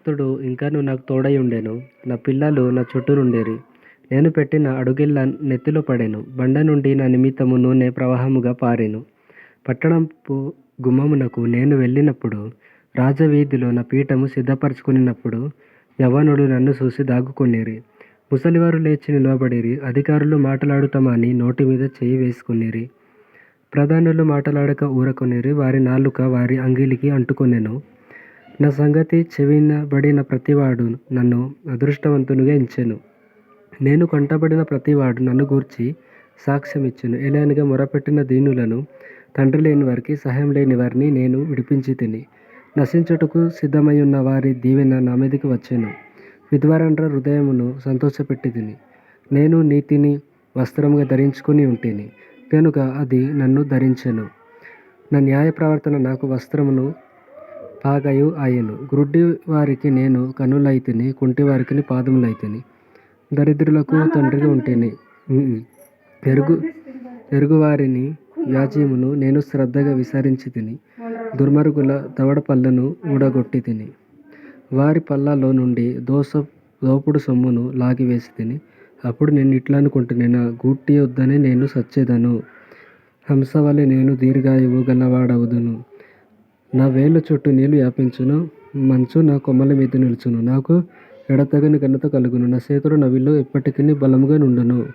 భక్తుడు ఇంకనూ నాకు తోడై ఉండెను. నా పిల్లలు నా చుట్టూనుండేరి. నేను పెట్టిన అడుగిళ్ళ నెత్తిలో పడెను. బండ నుండి నా నిమిత్తము నూనె ప్రవాహముగా పారెను. పట్టణపు గుమ్మమునకు నేను వెళ్ళినప్పుడు రాజవీధిలో నా పీఠము సిద్ధపరచుకునినప్పుడు యవనుడు నన్ను చూసి దాగుకొనిరి. ముసలివారు లేచి నిలబడిరి అధికారులు మాట్లాడుతామని నోటి మీద చేయి వేసుకునిరి. ప్రధానులు మాట్లాడక ఊరకొనిరి. వారి నాలుక వారి అంగిలికి అంటుకొనెను. నా సంగతి చెవినబడిన ప్రతివాడు నన్ను అదృష్టవంతునిగా ఎంచెను నేను కంటబడిన ప్రతివాడు నన్ను గూర్చి సాక్ష్యం సాక్ష్యమిచ్చెను ఎలానిగా మొరపెట్టిన దీనులను తండ్రి లేని వారికి సహాయం లేని వారిని నేను విడిపించి తిని నశించుటకు సిద్ధమై ఉన్న వారి దీవెన నా మీదకి వచ్చాను విధ్వరండ్ర హృదయమును సంతోషపెట్టి తిని నేను నీతిని వస్త్రముగా ధరించుకుని ఉంటిని కనుక అది నన్ను ధరించెను నా న్యాయ ప్రవర్తన నాకు వస్త్రమును పాగయు ఆయను. గ్రుడ్డి వారికి నేను కన్నులైతిని కుంటి వారికి పాదములైతిని. దరిద్రులకు తండ్రిగా ఉంటిని. ఎరుగు ఎరుగువారిని వ్యాజ్యమును నేను శ్రద్ధగా విచారించి తిని దుర్మార్గుల దవడ పళ్ళను ఊడగొట్టి తిని వారి పళ్ళలో నుండి దోస దోపుడు సొమ్మును లాగివేసి తిని అప్పుడు నేను ఇట్లా అనుకుంటున్నా నా గూటి వద్దనే నేను సచ్చేదను. హంస వలె నేను దీర్ఘాయువు గలవాడవుదును. నా వేళ్ళ చుట్టూ నీళ్ళు వ్యాపించును మంచు నా కొమ్మల మీద నిలుచును. నాకు ఎడతగని ఘనత కలుగును. నా చేతులు నవిలో ఎప్పటికీ బలముగా నుండును.